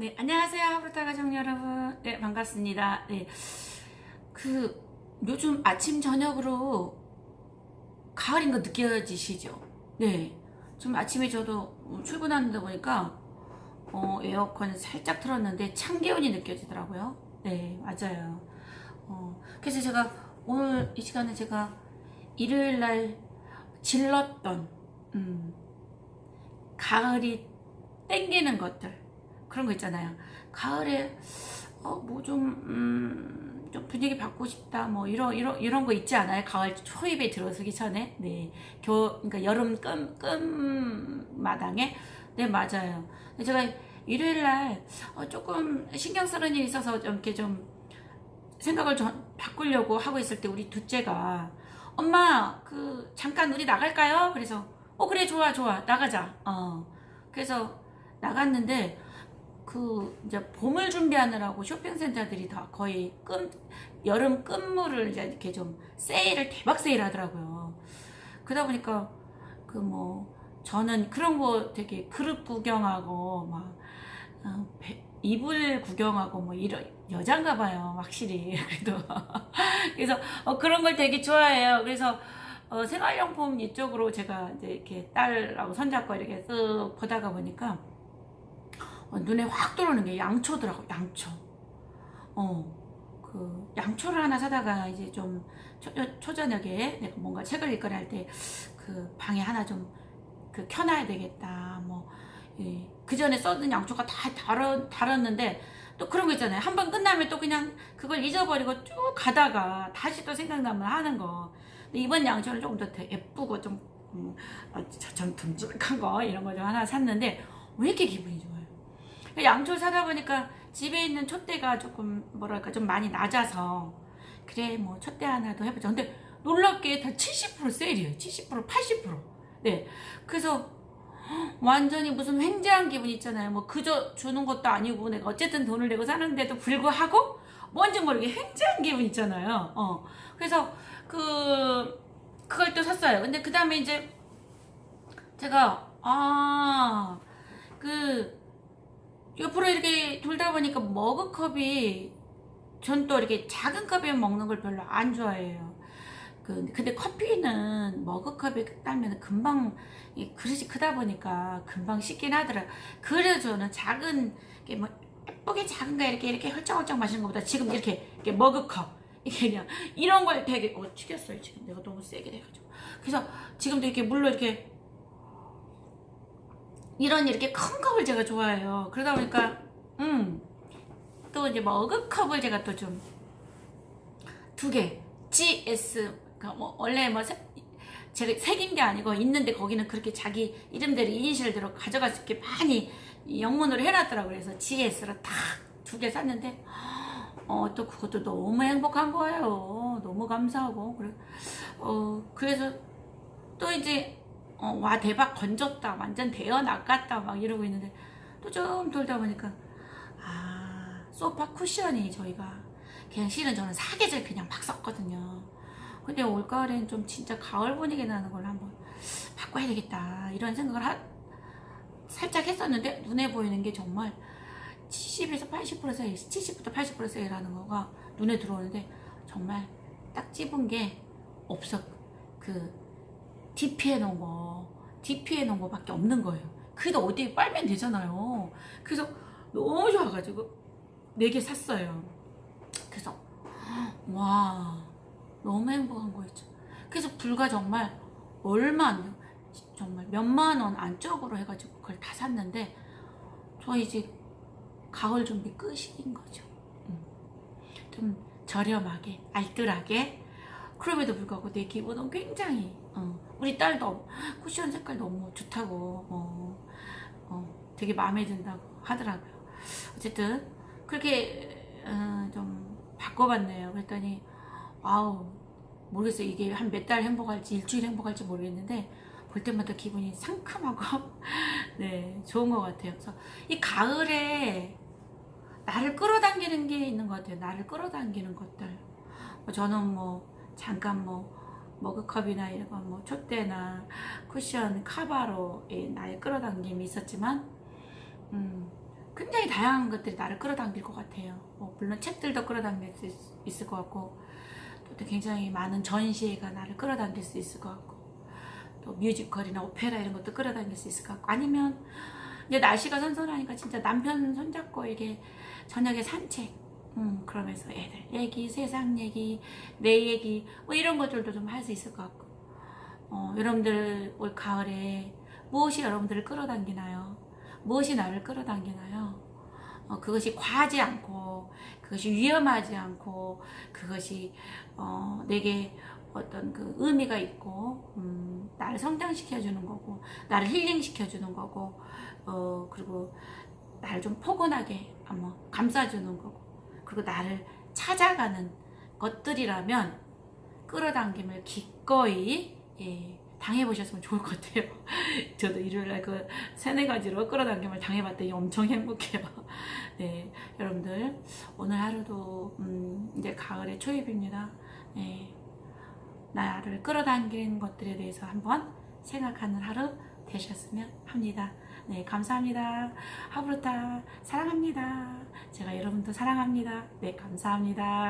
네, 안녕하세요. 하브르타 가족 여러분. 네, 반갑습니다. 네. 그, 요즘 아침, 저녁으로 가을인 거 느껴지시죠? 네. 좀 아침에 저도 출근하는데 보니까, 어, 에어컨 살짝 틀었는데 참기운이 느껴지더라고요. 네, 맞아요. 어, 그래서 제가 오늘 이 시간에 제가 일요일 날 질렀던, 음, 가을이 땡기는 것들. 그런 거 있잖아요. 가을에 어, 뭐 좀, 음, 좀 분위기 바꾸고 싶다. 뭐 이런 이런 이런 거 있지 않아요? 가을 초입에 들어서기 전에. 네. 겨 그러니까 여름 끈 끝마당에 네, 맞아요. 제가 일요일 날 어, 조금 신경 쓰는 일이 있어서 좀 이렇게 좀 생각을 좀 바꾸려고 하고 있을 때 우리 둘째가 엄마 그 잠깐 우리 나갈까요? 그래서 어 그래 좋아 좋아 나가자. 어. 그래서 나갔는데 그 이제 봄을 준비하느라고 쇼핑센터들이 다 거의 끈 여름 끝물을 이제 이렇게 좀 세일을 대박 세일하더라고요. 그러다 보니까 그 뭐 저는 그런 거 되게 그릇 구경하고 막 어, 배- 이불 구경하고 뭐 이런 여잔가 봐요 확실히 그래도 그래서 어, 그런 걸 되게 좋아해요. 그래서 어, 생활용품 이쪽으로 제가 이제 이렇게 딸하고 손잡고 이렇게 쓱 보다가 보니까 어, 눈에 확 들어오는 게 양초더라고 양초. 어 그 양초를 하나 사다가 이제 좀 초, 초저녁에 내가 뭔가 책을 읽거나 할 때 그 방에 하나 좀 그 켜놔야 되겠다 뭐그 전에 써둔 양초가 다 달았, 달았는데 또 그런 거 있잖아요. 한 번 끝나면 또 그냥 그걸 잊어버리고 쭉 가다가 다시 또 생각나면 하는 거. 이번 양초는 조금 더 예쁘고 좀 음, 어, 저- 좀 듬직한 거 이런 거 좀 하나 샀는데 왜 이렇게 기분이 좋아요? 양초를 사다 보니까 집에 있는 촛대가 조금 뭐랄까 좀 많이 낮아서 그래 뭐 촛대 하나 더 해보자. 근데 놀랍게 다 70% 세일이에요. 70% 80%. 네. 그래서 완전히 무슨 횡재한 기분 있잖아요. 뭐 그저 주는 것도 아니고 내가 어쨌든 돈을 내고 사는데도 불구하고 뭔지 모르게 횡재한 기분 있잖아요. 어. 그래서 그 그걸 또 샀어요. 근데 그 다음에 이제 제가 아그 옆으로 이렇게 돌다 보니까 머그컵이 전 또 이렇게 작은 컵에 먹는 걸 별로 안 좋아해요. 그 근데 커피는 머그컵에 따면 금방 이 그릇이 크다 보니까 금방 식긴 하더라. 그래서 저는 작은 뭐 예쁘게 작은 거 이렇게 이렇게 헐쩍헐쩍 마시는 것보다 지금 이렇게, 이렇게 머그컵 이게 그냥 이런 걸 되게 어 튀겼어요 지금 내가 너무 세게 돼가지고 그래서 지금도 이렇게 물로 이렇게 이런 이렇게 큰 컵을 제가 좋아해요. 그러다 보니까 음. 또 이제 머그컵을 제가 또 좀 두 개 GS 그러니까 뭐 원래 뭐 세- 제가 새긴 게 아니고 있는데 거기는 그렇게 자기 이름대로 이니셜대로 가져갈 수 있게 많이 영문으로 해놨더라고요. 그래서 GS로 딱 두 개 샀는데 어 또 그것도 너무 행복한 거예요. 너무 감사하고 그래 어 그래서 또 이제 어, 와 대박 건졌다 완전 낚았다 막 이러고 있는데 또 좀 돌다 보니까 아 소파 쿠션이 저희가 그냥 실은 저는 사계절 그냥 막 썼거든요. 근데 올가을엔 좀 진짜 가을 분위기 나는 걸로 한번 바꿔야 되겠다 이런 생각을 하, 살짝 했었는데 눈에 보이는 게 정말 70에서 80% 세일 70부터 80% 세일하는 거가 눈에 들어오는데 정말 딱 집은 게 없어. 그 DP해 놓은 거, DP해 놓은 거밖에 없는 거예요. 그래도 어디에 빨면 되잖아요. 그래서 너무 좋아가지고 네개 샀어요. 그래서 와 너무 행복한 거였죠. 그래서 불과 정말 얼마 안. 정말 몇만 원 안쪽으로 해가지고 그걸 다 샀는데 저 이제 가을 준비 끝인 거죠. 음. 좀 저렴하게 알뜰하게 그럼에도 불구하고 내 기분은 굉장히 어, 우리 딸도 쿠션 색깔 너무 좋다고 어, 어, 되게 마음에 든다고 하더라고요. 어쨌든 그렇게 어, 좀 바꿔봤네요. 그랬더니 아우 모르겠어요. 이게 한 몇 달 행복할지 일주일 행복할지 모르겠는데 볼 때마다 기분이 상큼하고 네 좋은 것 같아요. 그래서 이 가을에 나를 끌어당기는 게 있는 것 같아요. 나를 끌어당기는 것들. 뭐 저는 뭐 잠깐 뭐 머그컵이나 이런 거뭐 촛대나 쿠션 카바로 의 나의 끌어당김이 있었지만 음 굉장히 다양한 것들이 나를 끌어당길 것 같아요. 뭐 물론 책들도 끌어당길 수 있, 있을 것 같고 또 굉장히 많은 전시회가 나를 끌어당길 수 있을 것 같고 또 뮤지컬이나 오페라 이런 것도 끌어당길 수 있을 것 같고 아니면 이제 날씨가 선선하니까 진짜 남편 손잡고 이게 저녁에 산책 음 그러면서 애들 얘기 세상 얘기 내 얘기 뭐 이런 것들도 좀 할 수 있을 것 같고 어, 여러분들 올 가을에 무엇이 여러분들을 끌어당기나요? 무엇이 나를 끌어당기나요? 어, 그것이 과하지 않고 그것이 위험하지 않고 그것이 어, 내게 어떤 그 의미가 있고 음, 나를 성장시켜 주는 거고 나를 힐링시켜 주는 거고 어, 그리고 나를 좀 포근하게 감싸주는 거고 그리고 나를 찾아가는 것들이라면 끌어당김을 기꺼이 예, 당해보셨으면 좋을 것 같아요. 저도 일요일날 그 세네 가지로 끌어당김을 당해봤더니 엄청 행복해요. 네, 여러분들 오늘 하루도 음, 이제 가을의 초입입니다. 네, 나를 끌어당기는 것들에 대해서 한번 생각하는 하루 되셨으면 합니다. 네, 감사합니다. 하브루타 사랑합니다. 제가 여러분도 사랑합니다. 네, 감사합니다.